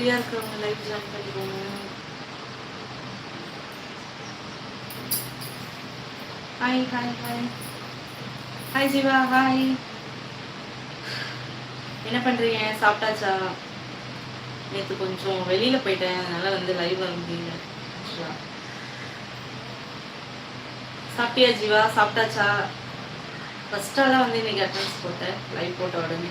ஃப்ரீயாக இருக்கிறவங்க life join பண்ணிக்கோங்க. Hi hi hi hi Jeeva hi என்ன பண்ணுறீங்க சாப்பிட்டாச்சா? நேற்று கொஞ்சம் வெளியில் போயிட்டேன். அதனால் வந்து லைவ் வர முடியல சாப்பிட்டியா ஜீவா? சாப்பிட்டாச்சா? ஃபஸ்ட்டாக தான் வந்து இன்னைக்கு அட்டன்ஸ் போட்டேன். லைவ் போட்ட உடனே.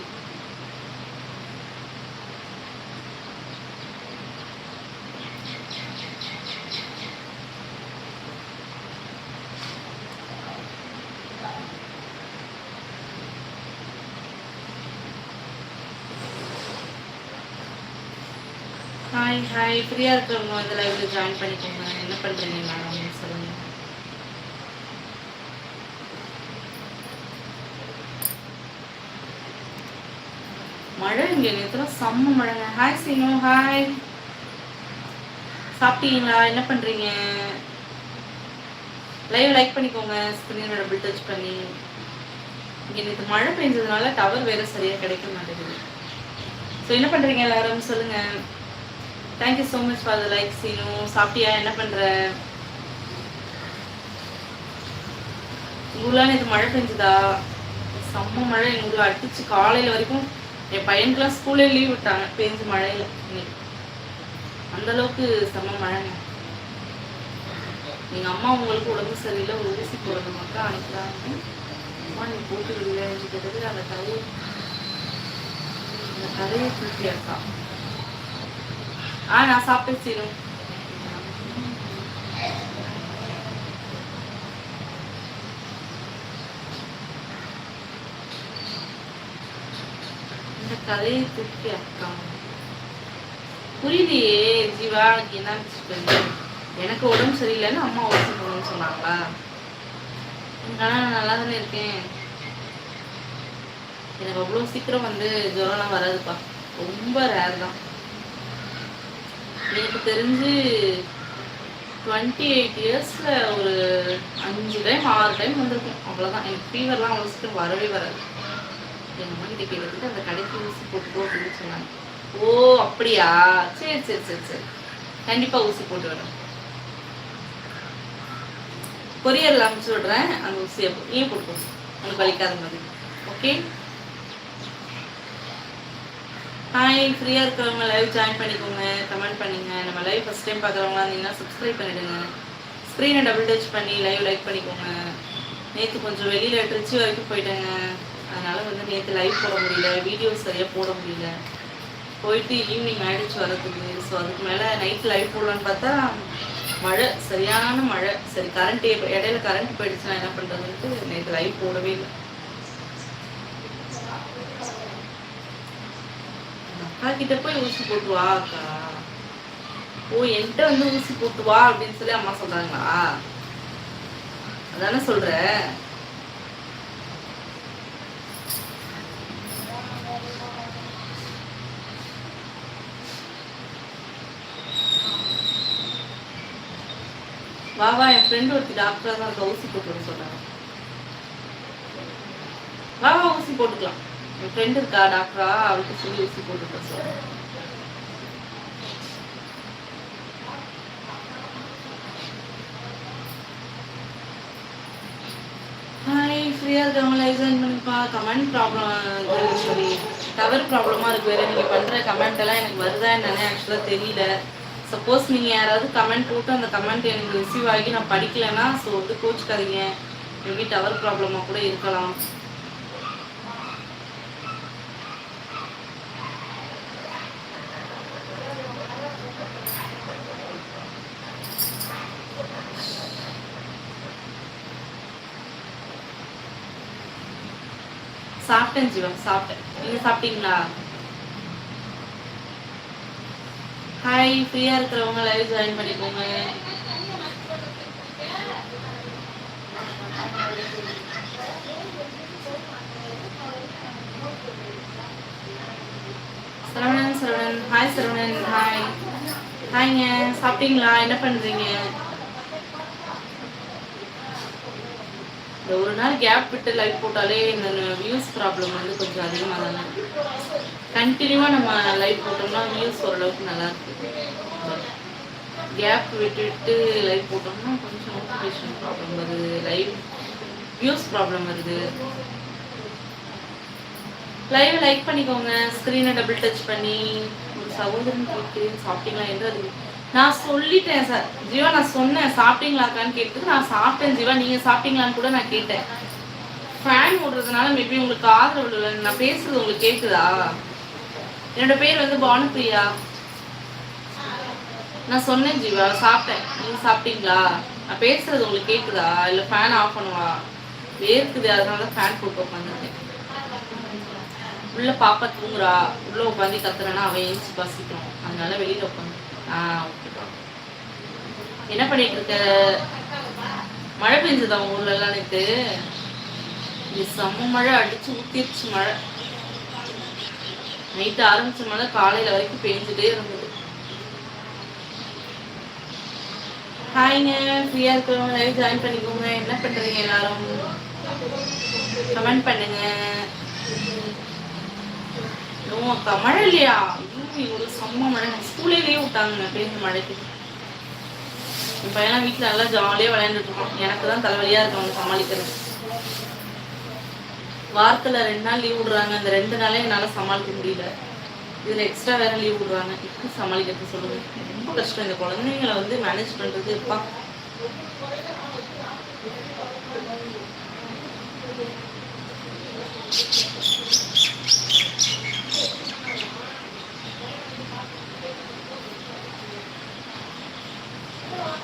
ஹாய் ஃப்ரீயாக இருக்கிறவங்க வந்து லைவ்ல ஜாயின் பண்ணிக்கோங்க. என்ன பண்ணுறீங்க மேடம் சொல்லுங்கள் மழை இங்கே நேற்றுலாம் செம்ம மழைங்க. ஹாய் சிங்கம் ஹாய் சாப்பிட்டீங்களா? என்ன பண்ணுறீங்க லைவ் லைக் பண்ணிக்கோங்க. ஸ்க்ரீனை டபுள் டச் பண்ணி. இங்கே நேற்று மழை பெஞ்சதுனால டவர் வேற சரியாக கிடைக்க மாட்டேங்குது. ஸோ என்ன பண்ணுறீங்க எல்லாரும்? சொல்லுங்கள் thank you so much for the like Seenu சாப்பிட்டியா என்ன பண்ணுற ஊர்லாம் நேற்று மழை பெஞ்சுதா? செம்ம மழை எங்கள் ஊரில் அடிச்சு காலையில் வரைக்கும் என் பையனுக்குலாம் ஸ்கூலே லீவ் விட்டாங்க பெஞ்சு மழையில் இன்னைக்கு. அந்த அளவுக்கு செம்ம மழைங்க எங்கள் அம்மா உங்களுக்கு உடம்பு சரியில்லை ஒரு ஊசி போடுறது மட்டும் அனுப்புகிறாங்க அம்மா நீ போட்டு இல்லை கேட்டது அந்த கதையை அந்த கதையை தூக்கி அக்கா ஆ நான் சாப்பிட்டேன் சீரும் இந்த கதையை தூக்கி அக்கா புரியலையே ஜீவா என்ன எனக்கு உடம்பு சரியில்லைன்னு அம்மா உடம்பு போடணும்னு சொன்னாங்களா ஆனால் நான் நல்லா தானே இருக்கேன் எனக்கு அவ்வளோ சீக்கிரம் வந்து ஜுரம்லாம் வராதுப்பா ரொம்ப ரேர் தான் எனக்கு தெரிஞ்சு டுவெண்ட்டி எயிட் இயர்ஸில் ஒரு அஞ்சு டைம் ஆறு டைம் வந்திருக்கும். அவ்வளோதான் எனக்கு ஃபீவர்லாம் அவ்வளோ சீக்கிரம் வரவே வராது. எங்கள் அம்மா கிட்ட கேட்டதுக்கு அந்த கடைக்கு ஊசி போட்டுக்கோ அப்படின்னு சொன்னாங்க. ஓ அப்படியா? சரி சரி சரி சரி. கண்டிப்பாக ஊசி போட்டு வரேன். கொரியரில் அனுப்பிச்சு விடுறேன். அந்த ஊசியை ஏன் போட்டுக்கோ. உங்களுக்கு வலிக்காத மாதிரி. ஓகே ஹாய் ஃப்ரீயாக இருக்கிறவங்க லைவ் ஜாயின் பண்ணிக்கோங்க கமெண்ட் பண்ணுங்க. நம்ம லைவ் ஃபஸ்ட் டைம் பார்க்குறவங்களா இருந்தீங்கன்னா சப்ஸ்கிரைப் பண்ணிடுங்க. ஸ்க்ரீனை டபுள் டச் பண்ணி லைவ் லைக் பண்ணிக்கோங்க. நேற்று கொஞ்சம் வெளியில் ட்ரிச்சி வரைக்கும் போயிட்டேங்க. அதனால் வந்து நேற்று லைவ் போட முடியல வீடியோஸ் சரியாக போட முடியல. போயிட்டு ஈவினிங் ஆகிடுச்சு வரதுக்கு. ஸோ அதுக்கு மேலே நைட் லைவ் போடலான்னு பார்த்தா மழை சரியான மழை. சரி கரண்ட் இடையில கரண்ட் போயிடுச்சுன்னா என்ன பண்ணுறதுன்ட்டு நேற்று லைவ் போடவே இல்லை. அக்காக்கிட்ட போய் ஊசி போட்டு வா அக்கா. ஓ என்கிட்ட வந்து ஊசி போட்டு வா அப்படின்னு சொல்லி அம்மா சொல்றாங்களா அதானே சொல்ற? வா வா என் ஃப்ரெண்டு ஒருத்தி டாக்டராக தான் இருக்க ஊசி போட்டு சொல்றாங்க வா வா ஊசி போட்டுக்கலாம். என் ஃப்ரெண்டு இருக்கா டாக்டரா அவளுக்கு சொல்லி ஊசி போட்டுக்க சொல்றேன் ஹாய் ஃப்ரீயாக இருக்கவங்க லைவ் பண்ணிப்பா. கமெண்ட் ப்ராப்ளம் சாரி டவர் ப்ராப்ளமாக இருக்கு. வேறு நீங்கள் பண்ணுற கமெண்ட் எல்லாம் எனக்கு வருதா என்னன்னு ஆக்சுவலாக தெரியல. சப்போஸ் நீங்கள் யாராவது கமெண்ட் போட்டு அந்த கமெண்ட் எனக்கு ரிசீவ் ஆகி நான் படிக்கலைன்னா ஸோ வந்து கோச்சுக்காதீங்க. மேபி டவர் ப்ராப்ளமாக கூட இருக்கலாம். சாப்பிட்டேன் ஜீவா சாப்பிட்டேன். நீங்க சாப்பிட்டீங்களா? ஹாய் ஃப்ரீயா இருக்கிறவங்க லைவ் ஜாயின் பண்ணிக்கோங்க. சரவணன் சரவணன். ஹாய் சரவணன். ஹாய் ஹாய்ங்க சாப்பிட்டீங்களா? என்ன பண்றீங்க? இந்த ஒரு நாள் கேப் விட்டு லைவ் போட்டாலே இந்த வியூஸ் ப்ராப்ளம் வந்து கொஞ்சம் அதிகமாக தானே கண்டினியூவாக நம்ம லைவ் போட்டோம்னா வியூஸ் ஓரளவுக்கு நல்லா இருக்கு. கேப் விட்டுட்டு லைவ் போட்டோம்னா கொஞ்சம் மோட்டிவேஷன் ப்ராப்ளம் வருது லைவ் வியூஸ் ப்ராப்ளம் வருது. லைவ் லைக் பண்ணிக்கோங்க ஸ்க்ரீனை டபுள் டச் பண்ணி ஒரு சகோதரன் கேட்டு சாப்பிட்டீங்களா? என்று அது? நான் சொல்லிட்டேன் சார். ஜீவா நான் சொன்னேன் சாப்பிட்டீங்களாக்கான்னு கேட்டு நான் சாப்பிட்டேன் ஜீவா. நீங்கள் சாப்பிட்டீங்களான்னு கூட நான் கேட்டேன். ஃபேன் ஓடுறதுனால மேபி உங்களுக்கு ஆதரவு இல்லை. நான் பேசுறது உங்களுக்கு கேட்குதா என்னோட பேர் வந்து பானுப்பிரியா. நான் சொன்னேன் ஜீவா சாப்பிட்டேன். நீங்கள் சாப்பிட்டீங்களா? நான் பேசுறது உங்களுக்கு கேட்குதா இல்லை ஃபேன் ஆஃப் பண்ணுவா? வேர்க்குது அதனால தான் ஃபேன் போட்டு உட்காந்துருக்கேன். உள்ள பாப்பா தூங்குறா. உள்ள உட்காந்து கத்துறேன்னா அவன் ஏஞ்சி பசிக்கும். அதனால வெளியில உட்காந்து என்ன பண்ணிட்டு இருக்க மழை பெஞ்சதா உங்க ஊர்ல எல்லாம் நேற்று இது செம்ம மழை அடிச்சு ஊத்திருச்சு மழை. நைட்டு ஆரம்பிச்ச மழை காலையில வரைக்கும் பெஞ்சுட்டே இருந்தது. ஹாய்ங்க ஃப்ரீயா இருக்கிறவங்க லைவ் ஜாயின் பண்ணிக்கோங்க. என்ன பண்றீங்க எல்லாரும்? கமெண்ட் பண்ணுங்க. ஓ அக்கா மழை இல்லையா? ஐயோ ஒரு செம்ம மழை. ஸ்கூலே லீவ் விட்டாங்க பெரிய மழைக்கு. என் பையன்லாம் வீட்டில் நல்லா ஜாலியாக விளையாண்டுட்டு இருக்கான். எனக்கு தான் தலைவலியாக இருக்கு அவங்க சமாளிக்கிறது வாரத்தில் ரெண்டு நாள் லீவ் விடுறாங்க. அந்த ரெண்டு நாளே என்னால் சமாளிக்க முடியல. இதில் எக்ஸ்ட்ரா வேற லீவ் விடுறாங்க. எப்படி சமாளிக்கிறது சொல்லுங்க ரொம்ப கஷ்டம். இந்த குழந்தைங்களை வந்து மேனேஜ் பண்ணுறது you.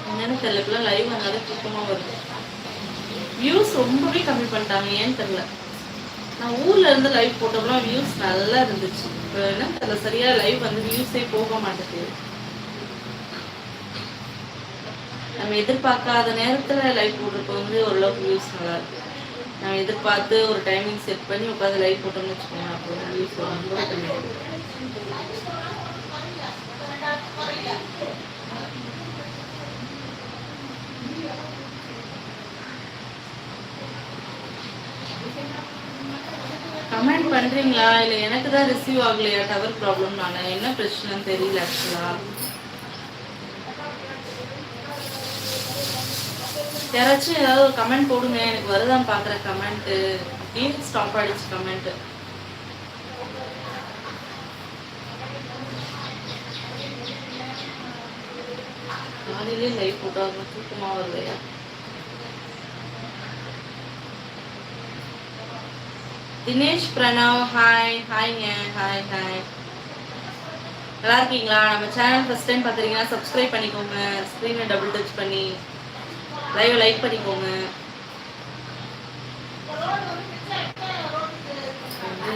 என்னன்னு தெரியல இப்பெல்லாம் லைவ் வந்தாலே தூக்கமாக வருது. வியூஸ் ரொம்பவே கம்மி பண்ணிட்டாங்க. ஏன்னு தெரியல. நான் ஊரில் இருந்து லைவ் போட்டோம்னா வியூஸ் நல்லா இருந்துச்சு. இப்போ என்ன தெரியல. சரியாக லைவ் வந்து வியூஸே போக மாட்டேங்குது. நம்ம எதிர்பார்க்காத நேரத்தில் லைவ் போடுறப்ப வந்து ஓரளவுக்கு வியூஸ் நல்லா இருக்கு. நம்ம எதிர்பார்த்து ஒரு டைமிங் செட் பண்ணி உட்காந்து லைவ் போட்டோம்னு வச்சுக்கோங்க. அப்போ வியூஸ் ரொம்ப கம்மியாகும் கமெண்ட் பண்றீங்களா? இல்ல எனக்கு தான் ரிசீவ் ஆகலையா? டவர் ப்ராப்ளம் நானே என்ன பிரச்சனைன்னு தெரியல ஆக்சுவலா யாராச்சும் ஏதாவது ஒரு கமெண்ட் போடுங்க. எனக்கு வருதான் பாக்குற கமெண்ட் ஏன் ஸ்டாப் ஆயிடுச்சு கமெண்ட் காலையிலே லைவ் போட்டா தூக்கமா வருது. தினேஷ் பிரணவ் ஹாய் ஹாய்ங்க ஹாய் ஹாய் நல்லா இருக்கீங்களா? நம்ம சேனல் ஃபஸ்ட் டைம் பார்த்துருக்கீங்கன்னா சப்ஸ்கிரைப் பண்ணிக்கோங்க. ஸ்க்ரீனை டபுள் டச் பண்ணி லைவ் லைக் பண்ணிக்கோங்க. வந்து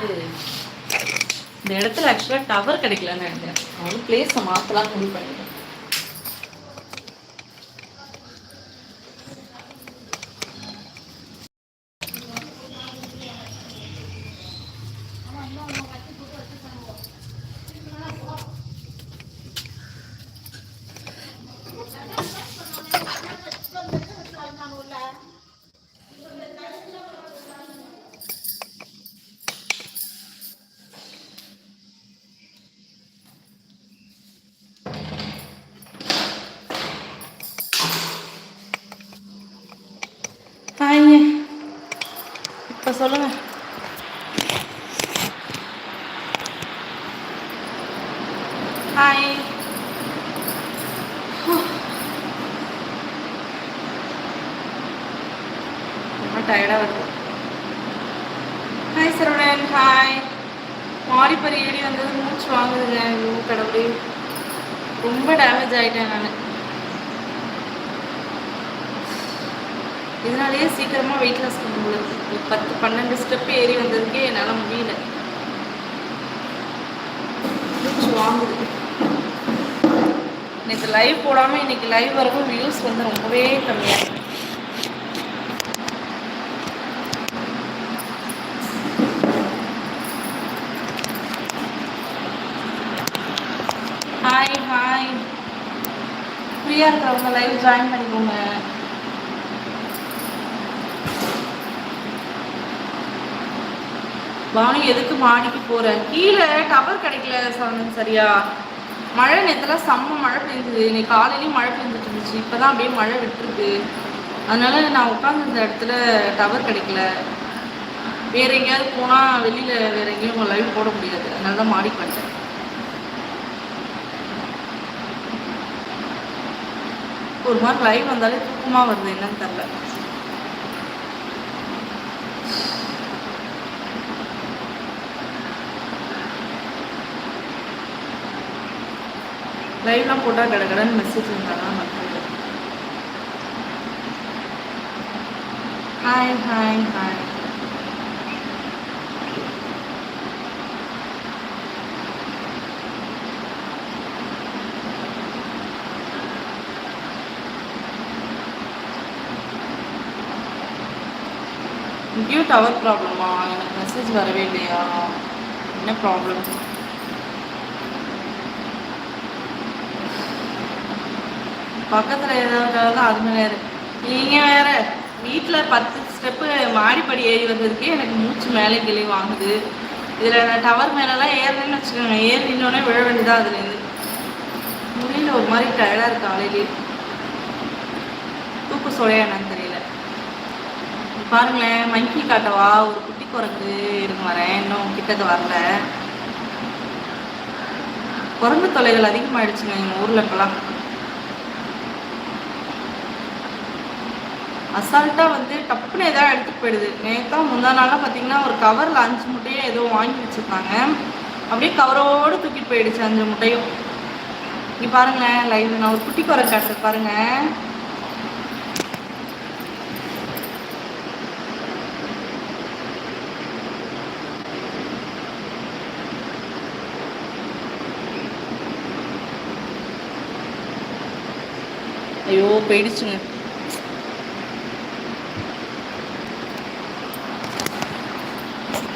இந்த இடத்துல ஆக்சுவலாக டவர் கிடைக்கலன்னு நினைக்கிறேன். அவனும் பிளேஸை மாற்றலாம் முடிவு பண்ணிட்டேன் ஹாய்ங்க இப்போ சொல்லுங்க ஹாய் ரொம்ப டயர்டாக வருது ஹாய் சரவணன் ஹாய் மாடிப்பறி ஏடி வந்தது மூச்சு வாங்குதுங்க ஐயோ கடவுளே ரொம்ப டேமேஜ் ஆகிட்டேன் நான் இதனாலேயே சீக்கிரமாக வெயிட் லாஸ் பண்ண முடியல பத்து பன்னெண்டு ஸ்டெப் ஏறி வந்ததுக்கே என்னால் முடியல. வாங்குது. நேற்று லைவ் போடாமல் இன்னைக்கு லைவ் வரவும் வியூஸ் வந்து ரொம்பவே கம்மியாக ஹாய் ஹாய் ஃப்ரீயாக இருக்கிறவங்க லைவ் ஜாயின் பண்ணிக்கோங்க. பானு எதுக்கு மாடிக்கு போற? கீழே டவர் கிடைக்கல சவனன் சரியா? மழை நேரத்தில் செம்ம மழை பெஞ்சுது இன்னைக்கு காலையிலயும் மழை பெஞ்சிட்டு இருந்துச்சு. இப்போதான் அப்படியே மழை விட்டுருக்கு. அதனால நான் உட்காந்துருந்த இடத்துல டவர் கிடைக்கல. வேற எங்கேயாவது போனால் வெளியில வேற எங்கேயும் லைவ் போட முடியாது. அதனால தான் மாடிக்கு வந்துட்டேன். ஒரு மாதிரி லைவ் வந்தாலே தூக்கமா வருது என்னன்னு தெரியல. லைவ்லாம் போட்டால் கடகடன்னு மெசேஜ் இருந்தாங்கன்னா ஹாய் ஹாய் ஹாய் இங்கேயும் டவர் ப்ராப்ளமா எனக்கு மெசேஜ் வரவே இல்லையா? என்ன ப்ராப்ளம் பக்கத்தில் ஏதாவது அது மேலே நீங்கள் வேறு வீட்டில் பத்து ஸ்டெப்பு மாடிப்படி ஏறி வந்ததுக்கே எனக்கு மூச்சு மேலே கிளி வாங்குது. இதில் நான் டவர் மேலெலாம் ஏறினேன்னு வச்சுக்கோங்க ஏறி நின்னோடனே விழ வேண்டியதாக அதுலேருந்து. முடியல ஒரு மாதிரி டயர்டாக இருக்கு காலையிலே. தூக்கு சொலையா என்னன்னு தெரியல. பாருங்களேன் மங்கி காட்டவா ஒரு குட்டி குரங்கு. இருங்க வரேன் இன்னும் கிட்டக்க வரல. குரங்கு தொலைகள் அதிகமாகிடுச்சுங்க எங்கள் ஊரில் இப்போலாம் அசால்ட்டாக வந்து டப்புன்னு எதாவது எடுத்துகிட்டு போயிடுது. நேற்றா முந்தா நாளாக பார்த்தீங்கன்னா ஒரு கவரில் அஞ்சு முட்டையை ஏதோ வாங்கி வச்சுருந்தாங்க. அப்படியே கவரோடு தூக்கிட்டு போயிடுச்சு அஞ்சு முட்டையும். இங்கே பாருங்களேன் லைவ் நான் ஒரு குட்டி குறை காட்டுறேன் பாருங்க. ஐயோ போயிடுச்சுங்க.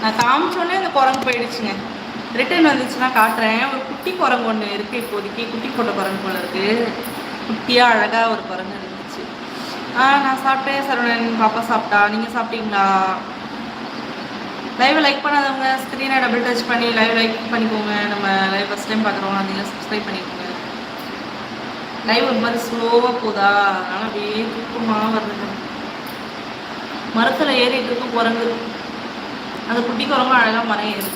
நான் காமிச்சோன்னே அந்த குரங்கு போயிடுச்சுங்க. ரிட்டர்ன் வந்துச்சுன்னா காட்டுறேன். ஒரு குட்டி குரங்கு ஒன்று இருக்குது இப்போதைக்கு. குட்டி போட்ட குரங்கு போல இருக்குது குட்டியாக அழகாக ஒரு குரங்கு இருந்துச்சு. ஆ நான் சாப்பிட்டேன் சரவணன் பாப்பா சாப்பிட்டா. நீங்கள் சாப்பிட்டீங்களா? லைவ் லைக் பண்ணாதவங்க ஸ்க்ரீனை டபுள் டச் பண்ணி லைவ் லைக் பண்ணிக்கோங்க. நம்ம லைவ் ஃபஸ்ட் டைம் பார்க்குறவங்க அதெல்லாம் சப்ஸ்கிரைப் பண்ணிக்கோங்க. லைவ் ஒரு மாதிரி ஸ்லோவாக போதா? அதனால் அப்படியே தூக்கமாக வருது மரத்தில் ஏறிட்டு இருக்கும் குரங்கு. அந்த குட்டி குரங்கும் அழகாக மரம்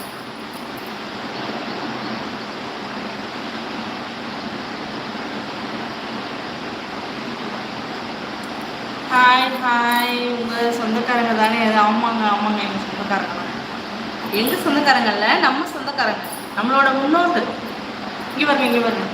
ஹாய் ஹாய் உங்கள் சொந்தக்காரங்க தானே? அது ஆமாங்க ஆமாங்க எங்கள் சொந்தக்காரங்க. எங்கள் சொந்தக்காரங்க இல்லை நம்ம சொந்தக்காரங்க. நம்மளோட முன்னோர்கள். இங்கே வருங்க இங்கே வருங்க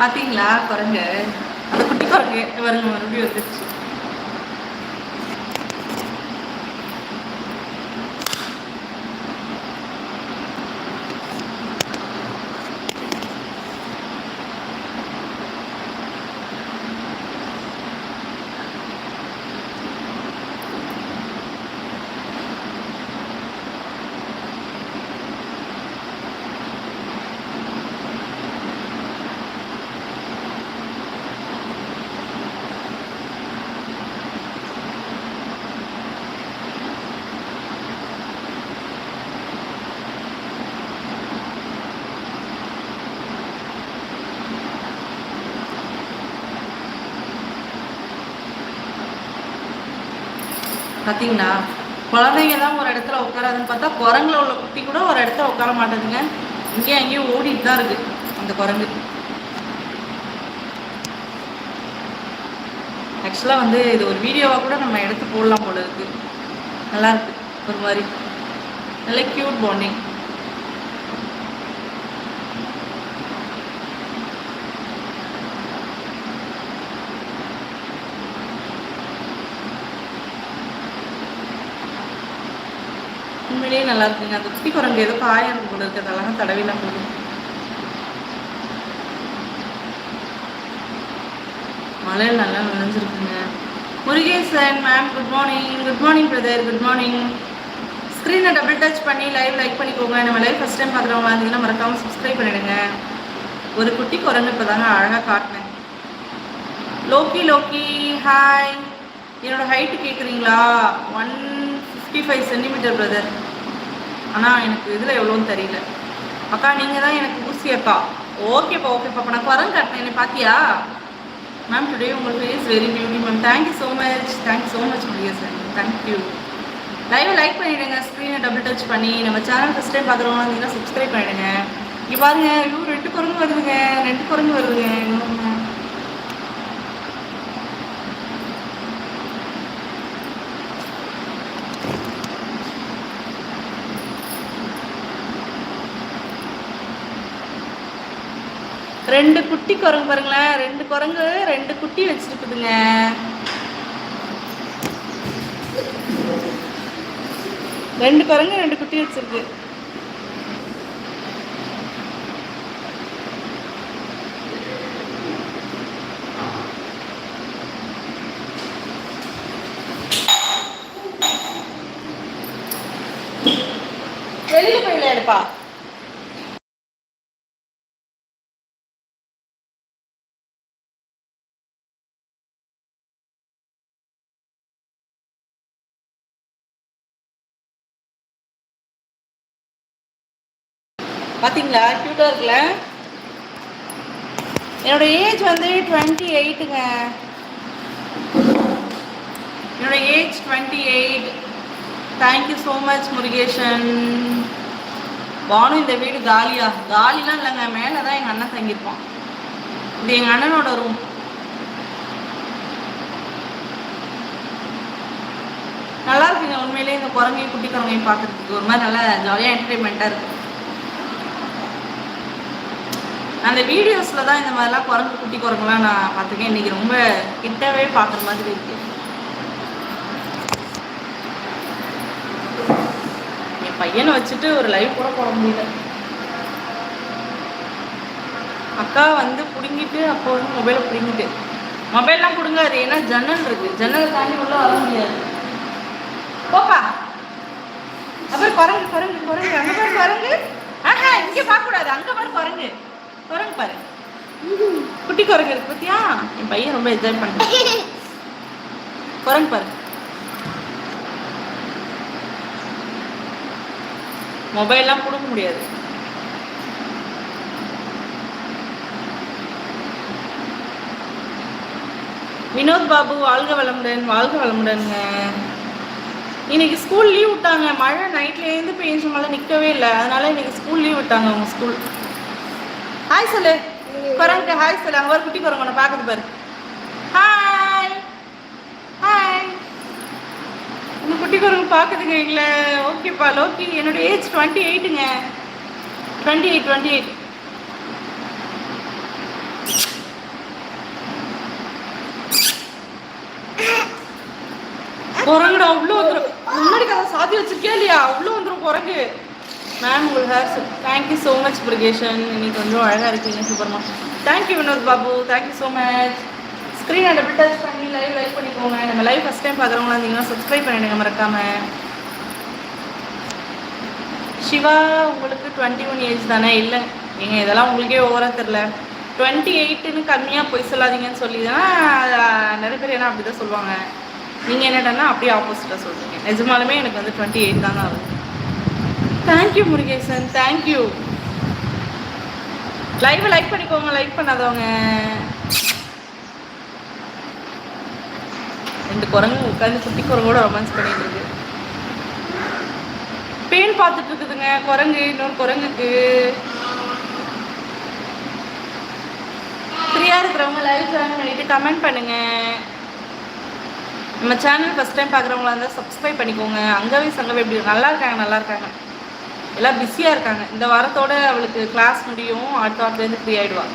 பார்த்தீங்களா குரங்கு அந்த குட்டி குரங்கு வருங்க மறுபடியும் வந்துருச்சு. பார்த்தீங்களா குழந்தைங்க தான் ஒரு இடத்துல உட்காராதுன்னு பார்த்தா குரங்குல உள்ள குட்டி கூட ஒரு இடத்துல உட்கார மாட்டேதுங்க. இங்கேயும் அங்கேயும் ஓடிட்டு தான் இருக்குது அந்த குரங்கு. ஆக்சுவலாக வந்து இது ஒரு வீடியோவாக கூட நம்ம எடுத்து போடலாம் போல இருக்குது நல்லாயிருக்கு ஒரு மாதிரி. நல்ல க்யூட் பாண்டிங் உண்மையிலேயே நல்லா இருக்குங்க அந்த குட்டி குரங்கு ஏதோ காயம் கூட போல இருக்கு. அதெல்லாம் தடவிலாம் போதும் மழையில் நல்லா நனைஞ்சிருக்குங்க Murugesan ma'am good morning good morning brother good morning ஸ்க்ரீனை டபுள் டச் பண்ணி லைவ் லைக் பண்ணிக்கோங்க. நம்ம லைவ் ஃபஸ்ட் டைம் பார்க்குறவங்களா இருந்தீங்கன்னா மறக்காமல் சப்ஸ்கிரைப் பண்ணிடுங்க. ஒரு குட்டி குரங்கு இப்போ தாங்க அழகாக காட்டினேன். லோக்கி லோக்கி ஹாய் என்னோட ஹைட்டு கேட்குறீங்களா one fifty five centimetre brother ஆனால் எனக்கு இதில் எவ்வளோன்னு தெரியல. அக்கா நீங்கள் தான் எனக்கு ஊசி அக்கா ஓகேப்பா ஓகேப்பா அப்போ நான் குரங்கு காட்டினேன். என்னை பார்த்தியா மேம் டுடே உங்கள் face very beauty ma'am thank you so much thank you so much முடியும் sir thank you live like பண்ணிவிடுங்க ஸ்க்ரீனை டபுள் டச் பண்ணி நம்ம சேனல் ஃபஸ்ட் டைம் பார்க்குறவங்க இருந்தீங்கன்னா சப்ஸ்கிரைப் பண்ணிவிடுங்க இங்கே பாருங்க ஐயோ ரெண்டு குரங்கு வருதுங்க. ரெண்டு குரங்கு வருதுங்க. ரெண்டு குட்டி குரங்கு பாருங்களேன். ரெண்டு குரங்கு ரெண்டு குட்டி வச்சிருக்குதுங்க. ரெண்டு குரங்கு ரெண்டு குட்டி வச்சிருக்கு வெளியில போய் விளையாடுப்பா பார்த்தீங்களா க்யூட்டாக இருக்குல்ல என்னோட ஏஜ் வந்து டுவெண்ட்டி எயிட்டுங்க என்னோட age twenty eight thank you so much Murugesan Banu இந்த வீடு காலியா காலிலாம் இல்லைங்க. மேலே தான் எங்கள் அண்ணன் தங்கியிருப்பான். இது எங்கள் அண்ணனோட ரூம் நல்லா இருக்குங்க. உண்மையிலேயே இந்த குரங்கையும் குட்டி குரங்கையும் பார்க்குறதுக்கு. ஒரு மாதிரி நல்லா ஜாலியாக என்டர்டைன்மெண்ட்டாக இருக்குது அந்த வீடியோஸில் தான் இந்த மாதிரிலாம் குரங்கு குட்டி குரங்குலாம் நான் பார்த்துருக்கேன். இன்னைக்கு ரொம்ப கிட்டவே பார்க்குற மாதிரி இருக்கு. என் பையனை வச்சுட்டு ஒரு லைவ் கூட போட முடியல. அக்கா வந்து பிடுங்கிட்டு அப்போ வந்து மொபைலை பிடுங்கிட்டு. மொபைல்லாம் பிடுங்காது ஏன்னா ஜன்னல் இருக்கு. ஜன்னலை தாண்டி உள்ள வர முடியாது. போப்பா. அப்புறம் குரங்கு குரங்கு குரங்கு. அங்கே பாரு குரங்கு. ஆஹா இங்கே பார்க்கக்கூடாது. அங்கே பாரு குரங்கு. குரங்கு பாரு. குட்டி குரங்கு இருக்கு பத்தியா? என் பையன் ரொம்ப என்ஜாய் பண்ண குரங்கு பாரு. மொபைல்லாம் கொடுக்க முடியாது. வினோத் பாபு வாழ்க வளமுடன் வாழ்க வளமுடனுங்க. இன்னைக்கு ஸ்கூல் லீவ் விட்டாங்க. மழை நைட்லேருந்து பெஞ்ச மழை நிற்கவே இல்லை. அதனால இன்னைக்கு ஸ்கூல் லீவ் விட்டாங்க அவங்க ஸ்கூல் ஹாய் சொல்லு. குரங்கு ஹாய் சொல்லு. அங்கே ஒரு குட்டி குரங்கு ஒன்று பார்க்குது பாரு. ஹாய் ஹாய் இந்த குட்டி குரங்கு பார்க்குதுங்க எங்களை. ஓகேப்பா லோக்கி என்னோட ஏஜ் டுவெண்ட்டி எயிட்டுங்க டுவெண்ட்டி எயிட் டுவெண்ட்டி எயிட் குரங்குடா உள்ள வந்துடும் முன்னாடி கதை சாத்தி வச்சிருக்கே இல்லையா? உள்ள வந்துடும் குரங்கு. மேம் உங்களுக்கு hair thank you so much பிரிகேஷன் இன்னைக்கு கொஞ்சம் அழகாக இருக்கீங்க சூப்பர்மா. Thank you Vinoth Babu. Thank you so much ஸ்க்ரீனை டபுள் டச் பண்ணி லைவ் லைக் பண்ணிக்கோங்க. நம்ம லைவ் ஃபஸ்ட் டைம் பார்க்குறவங்களா இருந்தீங்கன்னா சப்ஸ்கிரைப் பண்ணிடுங்க மறக்காம. சிவா உங்களுக்கு டுவெண்ட்டி ஒன் ஏஜ் தானே? இல்லை. நீங்கள் இதெல்லாம் உங்களுக்கே ஓவராக தெரில டுவெண்ட்டி எயிட்டுன்னு கம்மியாக போய் சொல்லாதீங்கன்னு சொல்லி தான் நிறைய பேர் என்ன அப்படி தான் சொல்லுவாங்க. நீங்கள் என்னடனா அப்படியே ஆப்போசிட்டாக சொல்கிறீங்க நிஜமாலுமே எனக்கு வந்து டுவெண்ட்டி எயிட் தாங்க ஆகுது. Thank you Murugesan thank you live like பண்ணிக்கோங்க. லைக் பண்ணாதவங்க. ரெண்டு குரங்கு உட்காந்து குட்டி குரங்கோட ரொமான்ஸ் பண்ணிட்டு இருக்கு. பேன் பார்த்துட்டு இருக்குதுங்க. குரங்கு இன்னொரு குரங்குக்கு. ஃப்ரீயாக இருக்கிறவங்க லைவ் ஜாயின் பண்ணிட்டு கமெண்ட் பண்ணுங்க. நம்ம சேனல் ஃபஸ்ட் டைம் பார்க்குறவங்களா இருந்தால் சப்ஸ்கிரைப் பண்ணிக்கோங்க. அங்கவே சங்கவே எப்படி நல்லா இருக்காங்க நல்லா இருக்காங்க. எல்லாம் பிஸியாக இருக்காங்க. இந்த வாரத்தோட அவளுக்கு கிளாஸ் முடியும். அடுத்த வாரத்துலேருந்து ஃப்ரீ ஆகிடுவா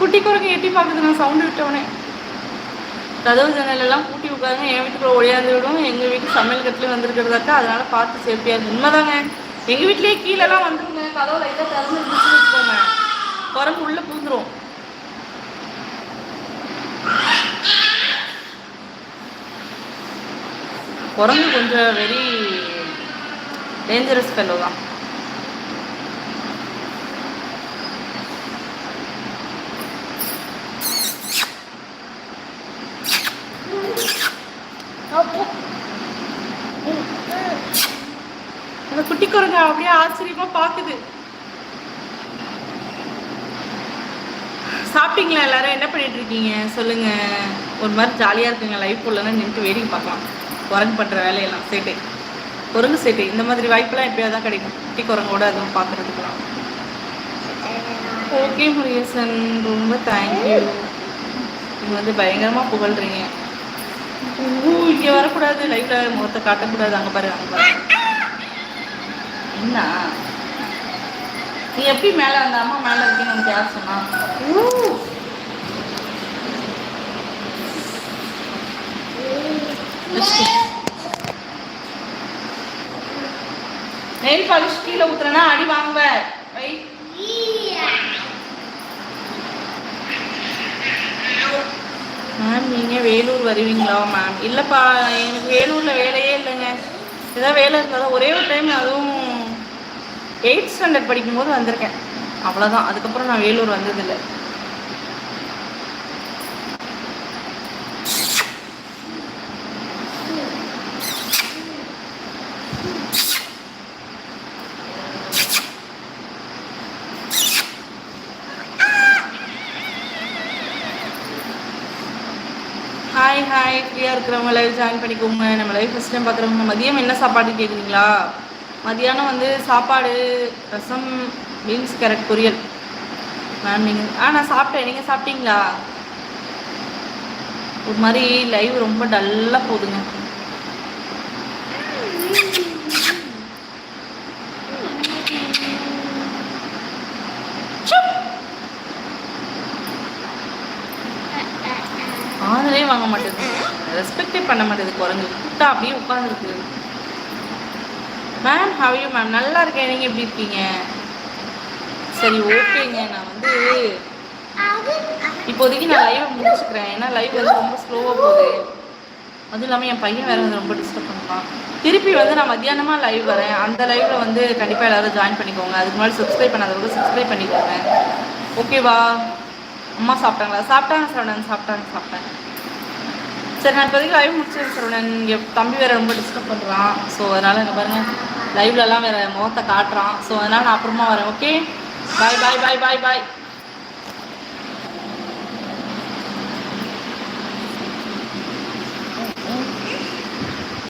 குட்டி குறைக்கு எட்டி பார்க்குது நான் சவுண்டு விட்டவனே கதவு ஜன்னலெல்லாம் கூட்டி பூட்டி உட்காருங்க. என் வீட்டுக்குள்ள ஒழியாந்து விடும். எங்கள் வீட்டு சமையல் கட்டிலே வந்துருக்கிறதாக்கா அதனால் பார்த்து சேஃப்டியாக இருக்கும் உண்மைதாங்க. எங்கள் வீட்லேயே கீழெல்லாம் வந்துருங்க. கதவு லைட்டாக திறந்து இருந்துச்சுன்னு வச்சுக்கோங்க. குரங்கு உள்ளே பூந்துடும் குரங்கு கொஞ்சம் வெரி டேஞ்சரஸ் ஃபெல்லோ தான். அந்த குட்டி குரங்கு அப்படியே ஆச்சரியமா பாக்குது சாப்பிட்டீங்களா எல்லாரும்? என்ன பண்ணிட்டு இருக்கீங்க? சொல்லுங்க. ஒரு மாதிரி ஜாலியா இருக்குங்க. லைஃப் உள்ளனா நின்று வேடிக்கை பார்க்கலாம். குரங்கு பண்ணுற வேலையெல்லாம் சேட்டை. குரங்கு சேட்டை. இந்த மாதிரி வாய்ப்பெல்லாம் எப்பயாவது தான் கிடைக்கும். குட்டி குரங்கோட அதுவும் பார்க்கறதுக்குலாம் ஓகே முருகேசன். ரொம்ப தேங்க்யூ நீங்கள் வந்து பயங்கரமாக புகழ்றீங்க. ஊ இங்கே வரக்கூடாது. லைஃப்பில் முகத்தை காட்டக்கூடாது. அங்கே பாரு அங்கே பாரு. என்ன? நீ எப்படி மேலே வந்தாமா அம்மா மேல இருக்கீங்க உனக்கு யார் சொன்னா ஊ. வச்சுக்கோ. நெயில் பாலிஷ் கீழே ஊத்துறேன்னா அடி வாங்குவ. வை. மேம் நீங்கள் வேலூர் வருவீங்களா? மேம் இல்லைப்பா எனக்கு வேலூரில் வேலையே இல்லைங்க. ஏதாவது வேலை இருந்தாலும் ஒரே ஒரு டைம் அதுவும் எயிட் ஸ்டாண்டர்ட் படிக்கும்போது வந்திருக்கேன். அவ்வளோதான் அதுக்கப்புறம் நான் வேலூர் வந்ததில்லை. ஹாய் ஹாய் ஃப்ரீயாக இருக்கிறவங்க லைவ் ஜாயின் பண்ணிக்கோங்க. நம்ம லைவ் ஃபஸ்ட் டைம் பார்க்குறவங்க மதியம் என்ன சாப்பாடு கேட்குறீங்களா மதியானம் வந்து சாப்பாடு ரசம் பீன்ஸ் கேரட் பொரியல். மேம் நீங்கள் ஆ நான் சாப்பிட்டேன். நீங்கள் சாப்பிட்டீங்களா? ஒரு மாதிரி லைவ் ரொம்ப டல்லாக போகுதுங்க சுப். ஆதரவே வாங்க மாட்டேது ரெஸ்பெக்டே பண்ண மாட்டேது குரங்கு. கூட்டா அப்படியே உட்காந்துருக்கு மேம் ஹவ் யூ மேம் நல்லா இருக்கேன். நீங்கள் எப்படி இருக்கீங்க? சரி ஓகேங்க. நான் வந்து இப்போதைக்கு நான் லைவை முடிச்சுக்கிறேன். ஏன்னா லைவ் வந்து ரொம்ப ஸ்லோவாக போகுது. அதுவும் இல்லாமல் என் பையன் வேறு வந்து ரொம்ப டிஸ்டர்ப் பண்ணுவான் திருப்பி வந்து நான் மத்தியானமாக லைவ் வரேன். அந்த லைவில் வந்து கண்டிப்பாக எல்லோரும் ஜாயின் பண்ணிக்கோங்க. அதுக்கு முன்னாடி சப்ஸ்கிரைப் பண்ணாதவங்க சப்ஸ்கிரைப் பண்ணிக்கோங்க. ஓகேவா அம்மா சாப்பிட்டாங்களா? சாப்பிட்டாங்க சாப்பிட்டாங்க சாப்பிட்டாங்க. சாப்பிட்டேன் சரி நான் இப்போதைக்கு லைவ் முடிச்சிருக்கேன் சொல்கிறேன் இங்கே தம்பி வேறு ரொம்ப டிஸ்டர்ப் பண்ணுறான் ஸோ அதனால் இங்கே பாருங்கள் லைவ்லலாம் வேறு முகத்தை காட்டுறான். ஸோ அதனால் நான் அப்புறமா வரேன் ஓகே பாய் பாய் பாய் பாய் பாய்